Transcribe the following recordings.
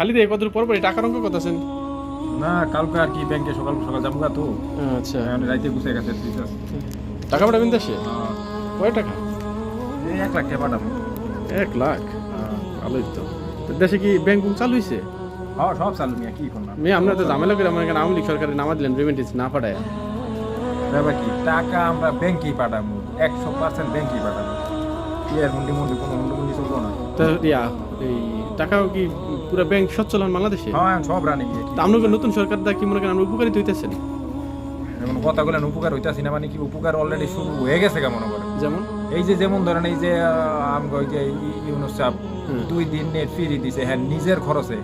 খালি দিয়ে কত পর পর টাকার অঙ্ক কত আছেন না কালকে আর কি ব্যাংকে সকাল সকাল যাব তো। আচ্ছা। রাইতে গুছে গেছে ঠিক আছে। টাকা পাঠাবেন দেশে? কয় টাকা? এই এক লাখ টাকা পাঠাবো। এক লাখ? ভালোই তো। তো দেশে কি ব্যাংক চালু হয়েছে হ্যাঁ সব চালু নিয়ে কি করলাম মেয়ে আমরা তো ঝামেলা করে আমার এখানে আওয়ামী লীগ সরকারের নামা দিলেন রেমিটেন্স না পাঠায়। ব্যাপার কি টাকা আমরা ব্যাংকেই পাঠাবো একশো পার্সেন্ট ব্যাংকেই পাঠাবো। কি মুন্ডি মুন্ডি কোনো মুন্ডি মুন্ডি চলবো না তো ইয়া এই টাকাও কি পুরো ব্যাংক বাংলাদেশে? হ্যাঁ সব রানি গিয়ে তা আপনাকে নতুন সরকার দা কি মনে করেন আমরা উপকারিত হইতেছেন? এখন কথা বলেন উপকার হইতাছি না মানে কি উপকার অলরেডি শুরু হয়ে গেছে কেমন করে যেমন? এই যে যেমন ধরেন এই যে আমগো যে ইউনুস সাহেব দুই দিন নেট ফ্রি দিছে হ্যাঁ নিজের খরচে।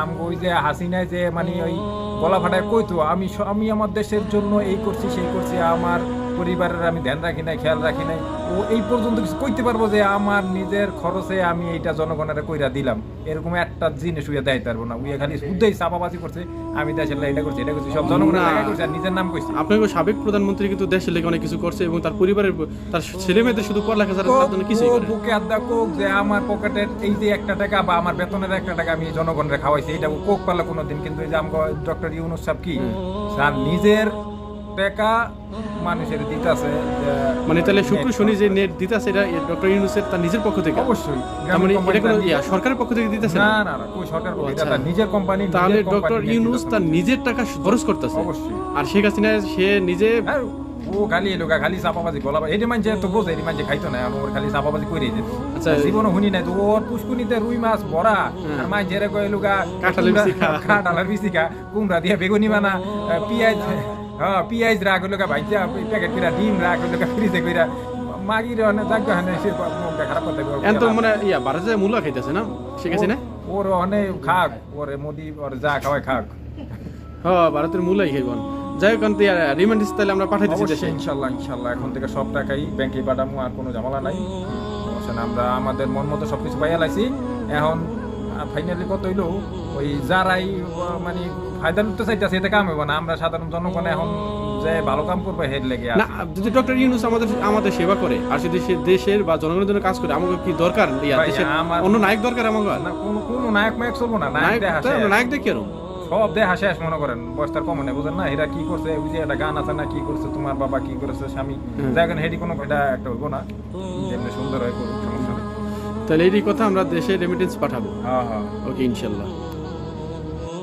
আমগো যে হাসিনায় যে মানে ওই গলা ফাটায় কইতো আমি আমি আমার দেশের জন্য এই করছি সেই করছি আমার পরিবারের আমি ধ্যান রাখি নাই খেয়াল রাখি নাই। ও এই পর্যন্ত কিছু কইতে পারব যে আমার নিজের খরচে আমি এইটা জনগণের কইরা দিলাম। এরকম একটা জিনিস উইয়া দেয় পারব না। উইয়া খালি শুদ্ধই চাপাবাজি করছে আমি দেশের লাই এটা করছি এটা করছি সব জনগণের। টাকা করছে আর নিজের নাম কইছি। আপনাকে সাবেক প্রধানমন্ত্রী কিন্তু দেশের লেগে অনেক কিছু করছে এবং তার পরিবারের তার ছেলে মেয়েদের শুধু পড়ালেখা ছাড়া তার জন্য কিছুই বুকে আড্ডা কোক যে আমার পকেটের এই যে একটা টাকা বা আমার বেতনের একটা টাকা আমি জনগণের খাওয়াইছি এটা কোক পারলে কোনোদিন। কিন্তু এই যে আমাকে ডক্টর ইউনুস সাহেব কি? স্যার নিজের টাকা মানুষের দিতেছে মানে তাহলে শুক্র শনি যে নেট দিতেছে এটা ডক্টর ইউনুসের তার নিজের পক্ষ থেকে? অবশ্যই। মানে এটা কোনো সরকারের পক্ষ থেকে দিতেছে না? না না না সরকার ও, এটা আচ্ছা। তার নিজের কোম্পানি তাহলে ডক্টর ইউনুস তার নিজের টাকা খরচ করতেছে। অবশ্যই। আর শেখ হাসিনা সে নিজে ও খালি গা, খালি চাপাবাজি গলা এই মানছে তো বোঝে এই মানছে খাইতো না ওর খালি চাপাবাজি করে যেত আচ্ছা। জীবনে শুনি নাই তো ওর পুষ্কুনিতে রুই মাছ ভরা আর মানছে রে কইলো গা কাঁঠালের বিচি খা। কাঁঠালের বিচি খা কুমড়া দিয়ে বেগুনি বানা পিঁয়াজ হ্যাঁ পিঁয়াজ রাখ হইল গা ভাইজা প্যাকেট কিরা ডিম রাখ হইল গা ফ্রিজে কইরা। মাগির অনেক জায়গা হানে সে মুখটা খারাপ করতে এখন তো মানে ইয়া বারাজে মূল্য খাইতেছে না? শেখ হাসিনা ওর অনেক খাক ওরে মোদি ওর যা খাক। হ্যাঁ ভারতের খাইবন যাই হোক রিমান্ডিস তাহলে আমরা পাঠাই দিচ্ছি দেশে। ইনশাল্লাহ ইনশাল্লাহ এখন থেকে সব টাকাই ব্যাংকে পাঠাবো আর কোনো ঝামেলা নাই। আমরা আমাদের মন মতো সব কিছু পাইয়া লাইছি। এখন ফাইনালি কত হইল? ওই যারাই মানে ফায়দা লুটতে চাইতেছে এতে কাম হইব না। আমরা সাধারণ জনগণ এখন যে ভালো কাম করব হেড লেগে না যদি ডক্টর ইউনুস আমাদের আমাদের সেবা করে আর যদি সে দেশের বা জনগণের জন্য কাজ করে আমাকে কি দরকার? দেশের অন্য নায়ক দরকার আমাকে না কোনো কোনো নায়ক মায়ক চলবো না নায়ক নায়ক দেখা দেখি সব দেহা শেষ মনে করেন বয়সটার কম নেই বুঝেন না? এরা কি করছে? ওই যে একটা গান আছে না কি করছে? তোমার বাবা কি করেছে? স্বামী। দেখেন হেডি কোনো এটা একটা হইব না। যেমনি সুন্দর হয় নেই তাহলে এরই কথা আমরা দেশে রেমিটেন্স পাঠাবো। হ্যাঁ হ্যাঁ। ওকে ইনশাল্লাহ।